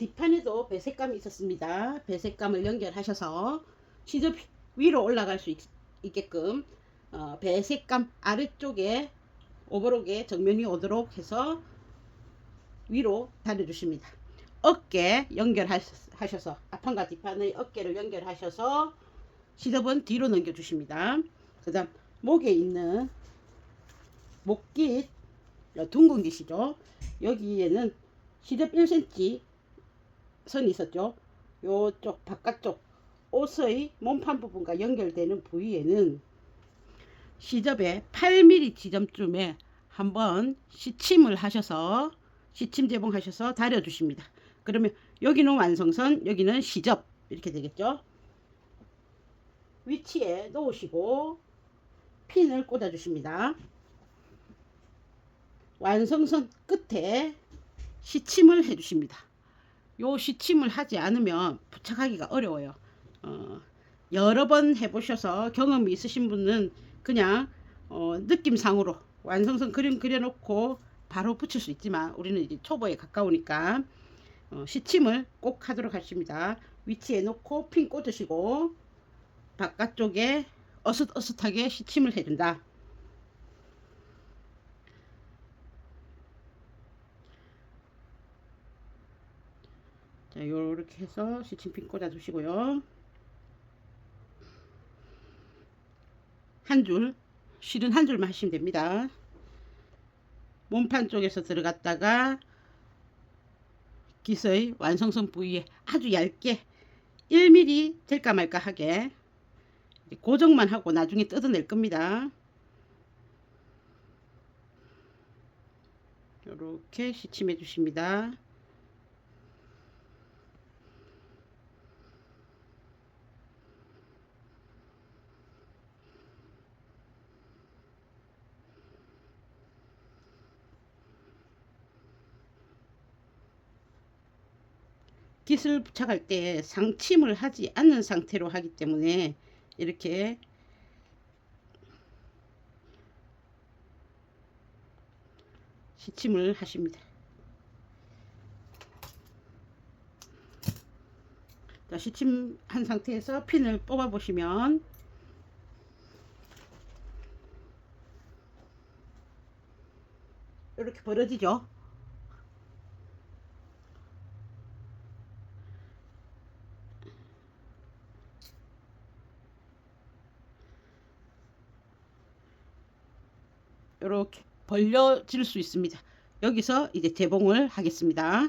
뒷판에도 배색감이 있었습니다. 배색감을 연결하셔서 시접 위로 올라갈 수 있, 게끔 어, 배색감 아래쪽에 오버록에 정면이 오도록 해서 위로 달아주십니다. 어깨 연결하셔서 앞판과 뒷판의 어깨를 연결하셔서 시접은 뒤로 넘겨주십니다. 그 다음 목에 있는 목깃 어, 둥근 깃이죠. 여기에는 시접 1cm 선이 있었죠. 요쪽 바깥쪽 옷의 몸판 부분과 연결되는 부위에는 시접의 8mm 지점쯤에 한번 시침을 하셔서 시침 제봉하셔서 다려 주십니다. 그러면 여기는 완성선, 여기는 시접 이렇게 되겠죠. 위치에 놓으시고 핀을 꽂아 주십니다. 완성선 끝에 시침을 해 주십니다. 요 시침을 하지 않으면 부착하기가 어려워요. 어, 여러 번 해보셔서 경험이 있으신 분은 그냥 어, 느낌상으로 완성선 그림 그려놓고 바로 붙일 수 있지만 우리는 이제 초보에 가까우니까 어, 시침을 꼭 하도록 하십니다. 위치에 놓고 핀 꽂으시고 바깥쪽에 어슷어슷하게 시침을 해준다. 자, 요렇게 해서 시침핀 꽂아주시고요. 한 줄, 실은 한 줄만 하시면 됩니다. 몸판 쪽에서 들어갔다가 기서의 완성선 부위에 아주 얇게 1mm 될까 말까 하게 고정만 하고 나중에 뜯어낼 겁니다. 이렇게 시침해 주십니다. 깃을 부착할 때 상침을 하지 않는 상태로 하기 때문에 이렇게 시침을 하십니다. 자, 시침한 상태에서 핀을 뽑아 보시면 이렇게 벌어지죠. 이렇게 벌려질 수 있습니다. 여기서 이제 재봉을 하겠습니다.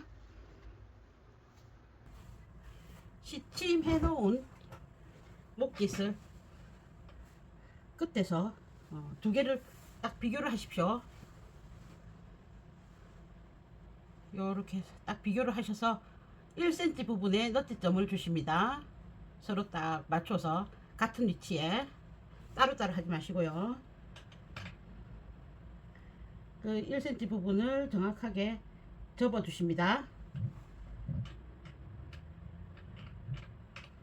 시침해 놓은 목깃을 끝에서 어, 두 개를 딱 비교를 하십시오. 이렇게 딱 비교를 하셔서 1cm 부분에 너트점을 주십니다. 서로 딱 맞춰서 같은 위치에 따로따로 하지 마시고요. 그 1cm 부분을 정확하게 접어 주십니다.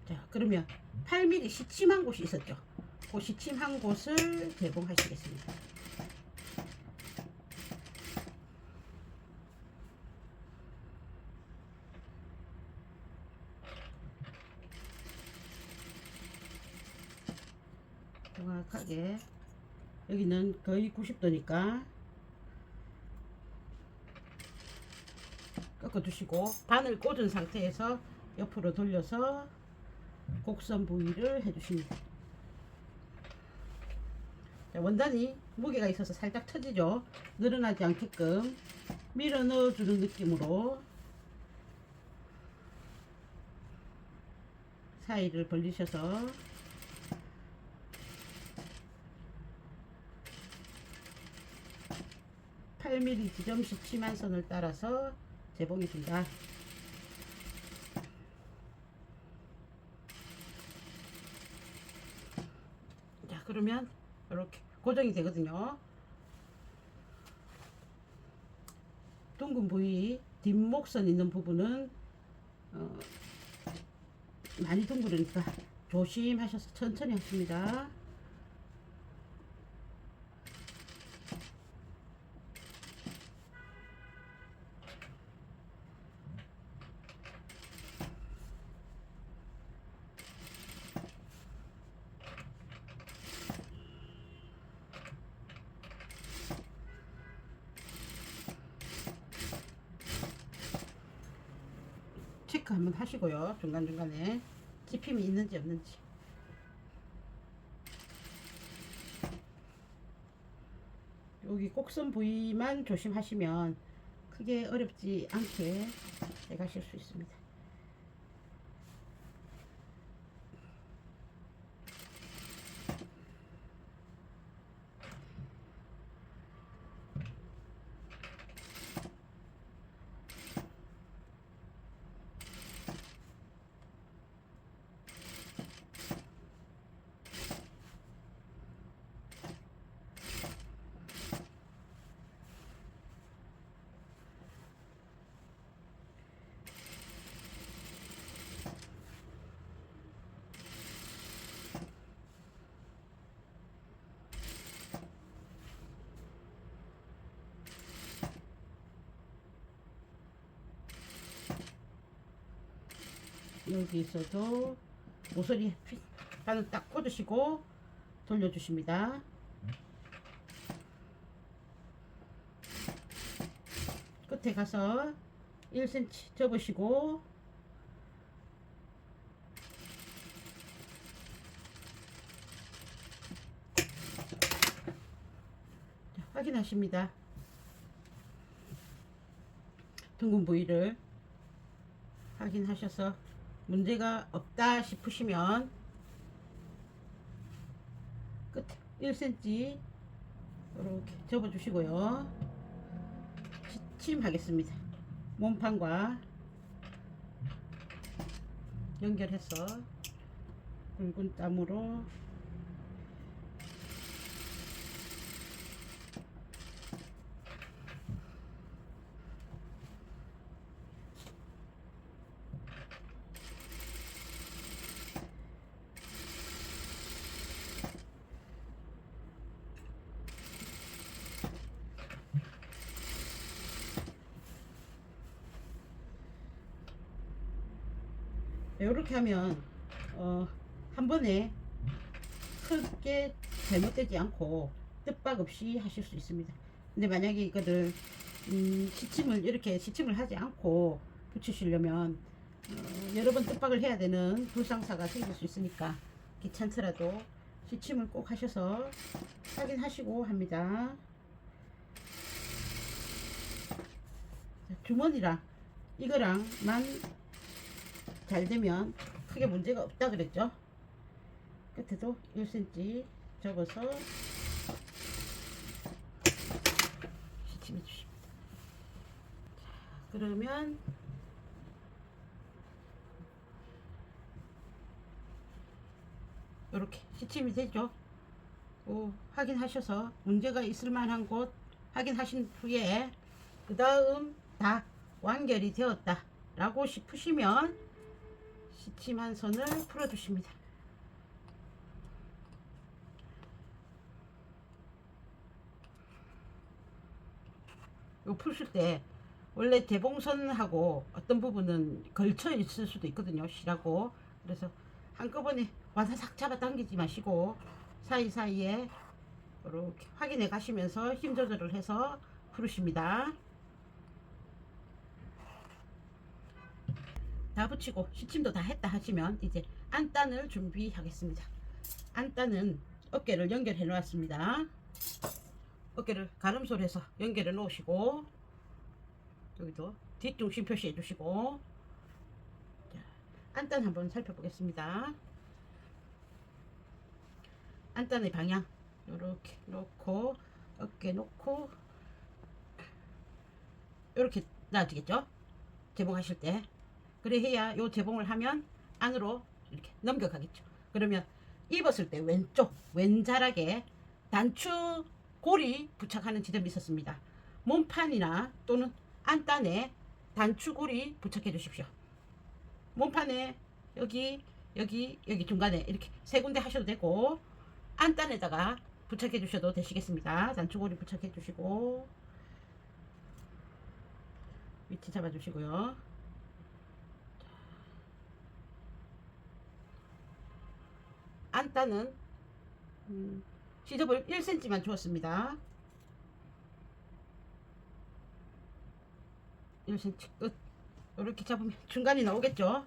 자, 그러면 8mm 시침한 곳이 있었죠. 그 시침한 곳을 개봉하시겠습니다. 정확하게 여기는 거의 90도니까 꺾어주시고 바늘 꽂은 상태에서 옆으로 돌려서 곡선 부위를 해주십니다. 자, 원단이 무게가 있어서 살짝 터지죠. 늘어나지 않게끔 밀어 넣어주는 느낌으로 사이를 벌리셔서 (8 m m 지점 시침한 선을 따라서 재봉해준다. 자, 그러면 이렇게 고정이 되거든요. 둥근 부위 뒷목선 있는 부분은 어, 많이 둥그러니까 조심하셔서 천천히 하십니다. 하시고요. 중간중간에 찝힘이 있는지 없는지. 여기 꼭선 부위만 조심하시면 크게 어렵지 않게 해가실 수 있습니다. 여기 있어도 모서리 바늘 딱 꽂으시고 돌려주십니다. 끝에 가서 1cm 접으시고 자, 확인하십니다. 둥근 부위를 확인하셔서 문제가 없다 싶으시면 끝에 1cm 이렇게 접어 주시고요. 침하겠습니다. 몸판과 연결해서 굵은 땀으로 이렇게 하면 어, 한 번에 크게 잘못되지 않고 뜻박 없이 하실 수 있습니다. 근데 만약에 이거를 음, 시침을 이렇게 시침을 하지 않고 붙이시려면 어, 여러 번 뜻박을 해야 되는 불상사가 생길 수 있으니까 귀찮더라도 시침을 꼭 하셔서 확인하시고 합니다. 자, 주머니랑 이거랑만 잘 되면 크게 문제가 없다 그랬죠. 끝에도 1cm 접어서 시침해 주십니다. 자, 그러면 이렇게 시침이 되죠. 오, 확인하셔서 문제가 있을 만한 곳 확인하신 후에 그 다음 다 완결이 되었다 라고 싶으시면 시침 한 선을 풀어주십니다. 요 풀실 때 원래 대봉선하고 어떤 부분은 걸쳐 있을 수도 있거든요. 실하고 그래서 한꺼번에 와사삭 잡아 당기지 마시고 사이사이에 이렇게 확인해 가시면서 힘 조절을 해서 풀으십니다. 다 붙이고 시침도 다 했다 하시면 이제 안단을 준비하겠습니다. 안단은 어깨를 연결해 놓았습니다. 어깨를 가름솔 해서 연결해 놓으시고 여기도 뒷중심 표시해 주시고 자, 안단 한번 살펴보겠습니다. 안단의 방향 이렇게 놓고 어깨 놓고 이렇게 놔두겠죠? 제봉하실 때 그래 해야 요 제봉을 하면 안으로 이렇게 넘겨가겠죠. 그러면 입었을 때 왼쪽 왼자락에 단추 고리 부착하는 지점이 있었습니다. 몸판이나 또는 안단에 단추 고리 부착해 주십시오. 몸판에 여기 여기 여기 중간에 이렇게 세 군데 하셔도 되고 안단에다가 부착해 주셔도 되시겠습니다. 단추 고리 부착해 주시고 위치 잡아 주시고요. 안단은 음, 시접을 1cm만 주었습니다. 1cm 끝. 이렇게 잡으면 중간이 나오겠죠.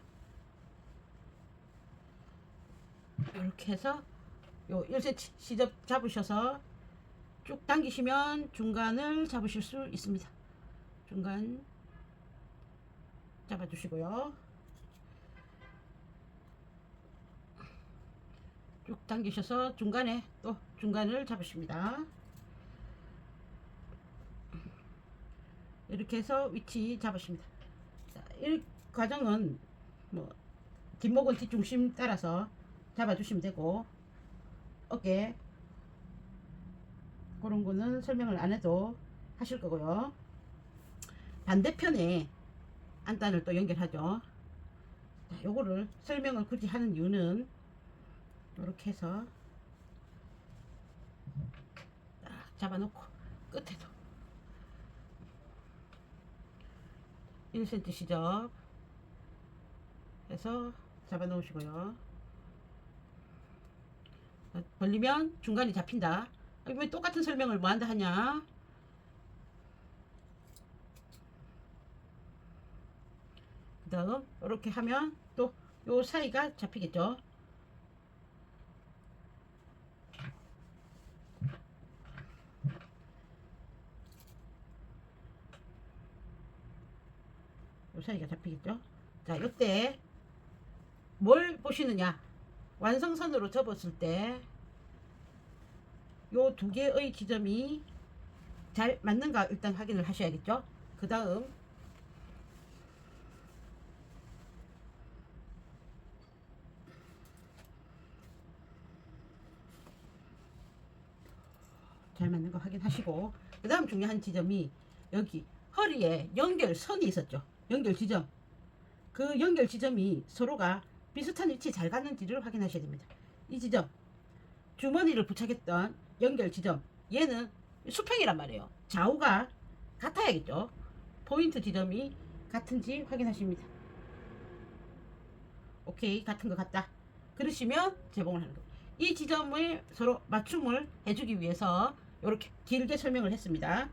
이렇게 해서 요 1cm 시접 잡으셔서 쭉 당기시면 중간을 잡으실 수 있습니다. 중간 잡아주시고요. 쭉 당기셔서 중간에 또 중간을 잡으십니다. 이렇게 해서 위치 잡으십니다. 자, 이 과정은 뭐 뒷목은 뒷중심 따라서 잡아주시면 되고 어깨 그런 거는 설명을 안 해도 하실 거고요. 반대편에 안단을 또 연결하죠. 자, 요거를 설명을 굳이 하는 이유는 이렇게 해서 딱 잡아놓고 끝에도 1cm 시접 해서 잡아 놓으시고요. 벌리면 중간이 잡힌다. 왜 똑같은 설명을 뭐 한다 하냐? 그 다음 이렇게 하면 또 요 사이가 잡히겠죠. 요 사이가 잡히겠죠. 자, 요때 뭘 보시느냐? 완성선으로 접었을 때 요 두 개의 지점이 잘 맞는가 일단 확인을 하셔야겠죠. 그 다음 잘 맞는 거 확인하시고 그 다음 중요한 지점이 여기 허리에 연결선이 있었죠. 연결 지점. 그 연결 지점이 서로가 비슷한 위치에 잘 갔는지를 확인하셔야 됩니다. 이 지점 주머니를 부착했던 연결 지점 얘는 수평이란 말이에요. 좌우가 같아야겠죠. 포인트 지점이 같은지 확인하십니다. 오케이 같은 것 같다. 그러시면 제공을 하는 거예요. 이 지점을 서로 맞춤을 해주기 위해서 이렇게 길게 설명을 했습니다.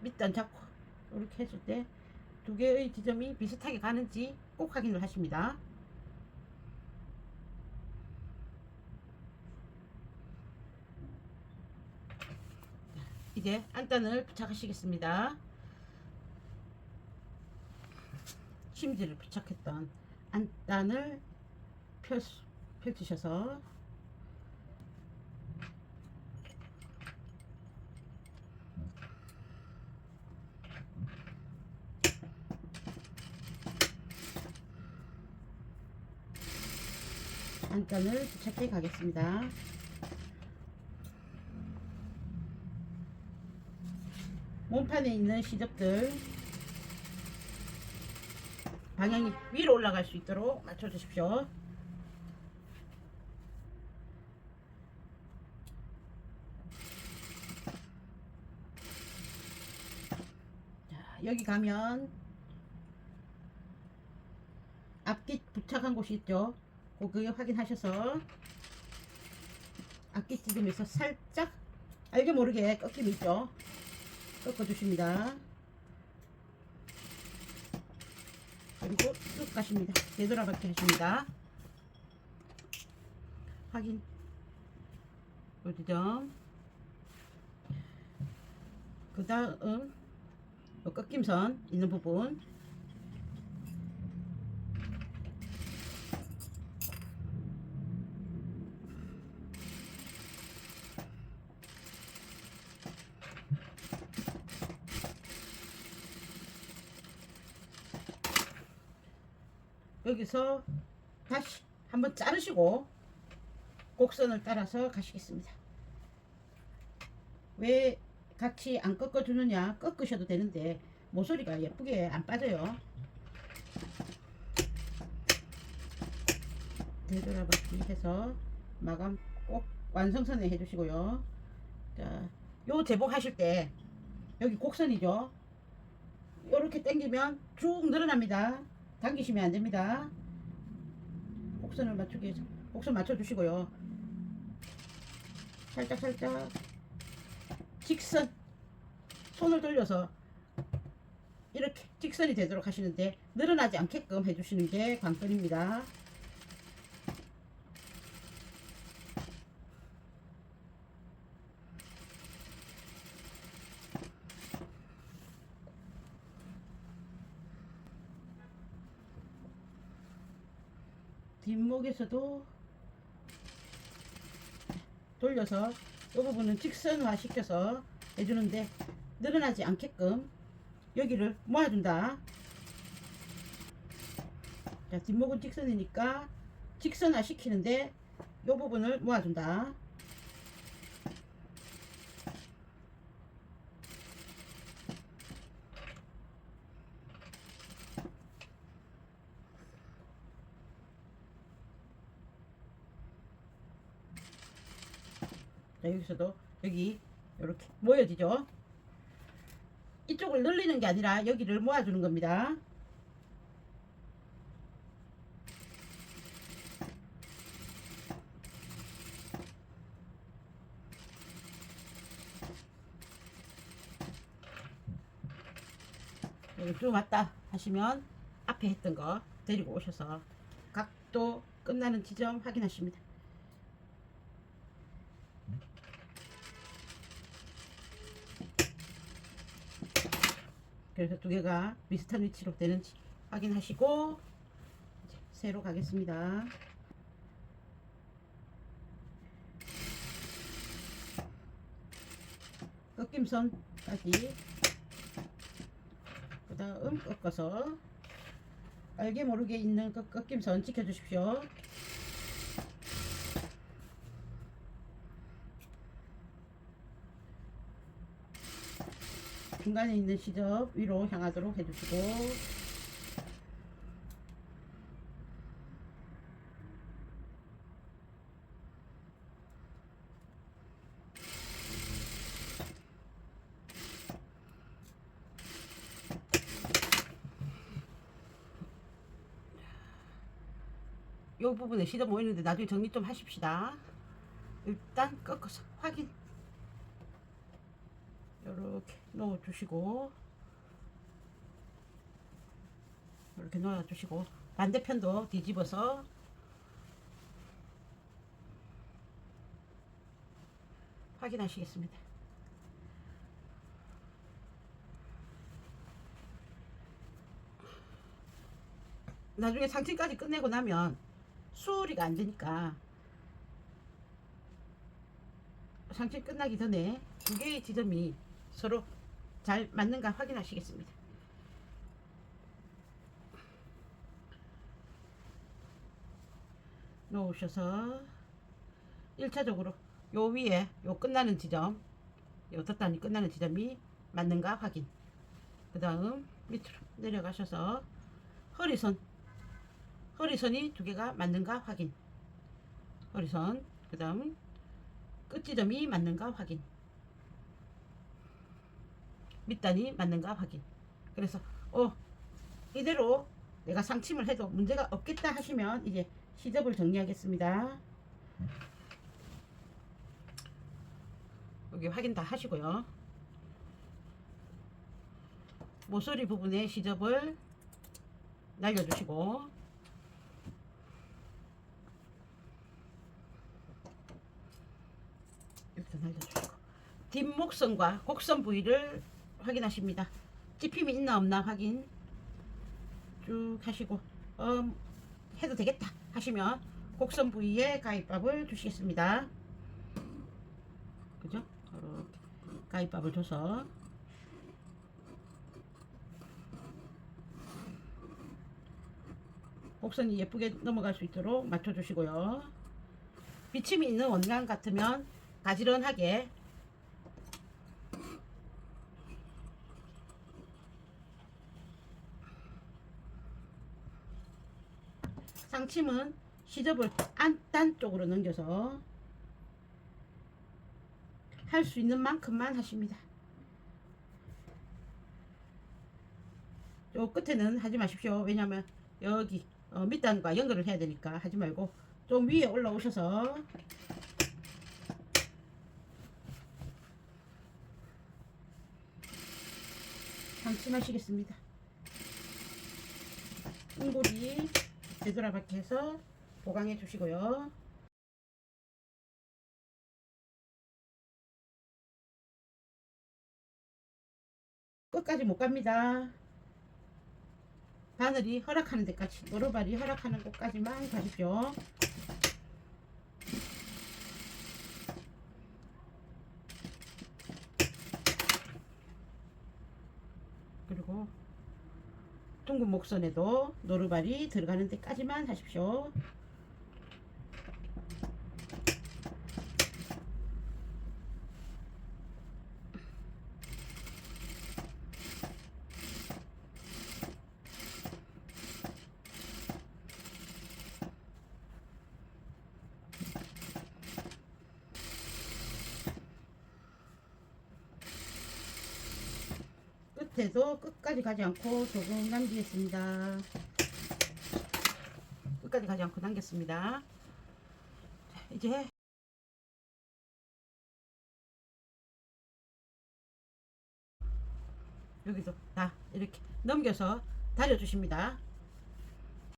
밑단 잡고 이렇게 했을 때 두 개의 지점이 비슷하게 가는지 꼭 확인을 하십니다. 이제 안단을 부착하시겠습니다. 심지를 부착했던 안단을 펼, 펼치셔서 안단을 부착해 가겠습니다. 몸판에 있는 시접들 방향이 위로 올라갈 수 있도록 맞춰 주십시오. 자, 여기 가면 앞뒤 부착한 곳이 있죠. 그거 확인하셔서 앞뒤 지점에서 살짝 알게 모르게 꺾임이 있죠. 꺾어주십니다. 그리고 쭉 가십니다. 되돌아박기 하십니다. 확인. 요 지점. 그 다음, 요 꺾임선 있는 부분. 여기서 다시 한번 자르시고 곡선을 따라서 가시겠습니다. 왜 같이 안 꺾어주느냐? 꺾으셔도 되는데 모서리가 예쁘게 안 빠져요. 되돌아박기 해서 마감 꼭 완성선에 해주시고요. 자, 요 제복 하실 때 여기 곡선이죠. 이렇게 당기면 쭉 늘어납니다. 당기시면 안 됩니다. 곡선을 맞추기 곡선 맞춰 주시고요. 살짝 살짝 직선 손을 돌려서 이렇게 직선이 되도록 하시는데 늘어나지 않게끔 해주시는 게 관건입니다. 뒷목에서도 돌려서 이 부분은 직선화 시켜서 해주는데 늘어나지 않게끔 여기를 모아준다. 자, 뒷목은 직선이니까 직선화 시키는데 이 부분을 모아준다. 여기서도 여기 이렇게 모여지죠. 이쪽을 늘리는 게 아니라 여기를 모아주는 겁니다. 쭉 왔다 하시면 앞에 했던 거 데리고 오셔서 각도 끝나는 지점 확인하십니다. 그래서 두 개가 비슷한 위치로 되는지 확인하시고 이제 새로 가겠습니다. 꺾임선까지 그 다음 꺾어서 알게 모르게 있는 그 꺾임선 지켜주십시오. 중간에 있는 시접 위로 향하도록 해주시고 이 부분에 시접 모이는데 나중에 정리 좀 하십시다. 일단 꺾어서 확인. 이렇게 넣어 주시고 이렇게 넣어 주시고 반대편도 뒤집어서 확인하시겠습니다. 나중에 상층까지 끝내고 나면 수리가 안 되니까 상층 끝나기 전에 두 개의 지점이 서로 잘 맞는가 확인하시겠습니다. 놓으셔서 1차적으로 요 위에 요 끝나는 지점 요 덧단이 끝나는 지점이 맞는가 확인. 그 다음 밑으로 내려가셔서 허리선 허리선이 두 개가 맞는가 확인. 허리선 그 다음 끝지점이 맞는가 확인 밑단이 맞는가 확인. 그래서 어 이대로 내가 상침을 해도 문제가 없겠다 하시면 이제 시접을 정리하겠습니다. 여기 확인 다 하시고요. 모서리 부분에 시접을 날려주시고. 이렇게 날려주시고. 뒷목선과 곡선 부위를 확인하십니다. 찝힘이 있나 없나 확인 쭉 하시고 어, 해도 되겠다 하시면 곡선 부위에 가위밥을 주시겠습니다. 그죠? 이렇게 가위밥을 줘서 곡선이 예쁘게 넘어갈 수 있도록 맞춰주시고요. 비침이 있는 원간 같으면 가지런하게 상침은 시접을 안단 쪽으로 넘겨서 할 수 있는 만큼만 하십니다. 요 끝에는 하지 마십시오. 왜냐면 여기 어, 밑단과 연결을 해야 되니까 하지 말고 좀 위에 올라오셔서 방침하시겠습니다. ung골이 되돌아박기 해서 보강해 주시고요. 끝까지 못 갑니다. 바늘이 허락하는 데까지, 노루발이 허락하는 곳까지만 가십시오. 그리고 둥근 목선에도 노루발이 들어가는 데까지만 하십시오. 끝에도 끝까지 가지 않고 조금 남기겠습니다. 끝까지 가지 않고 남겼습니다. 자, 이제 여기도 다 이렇게 넘겨서 다려주십니다.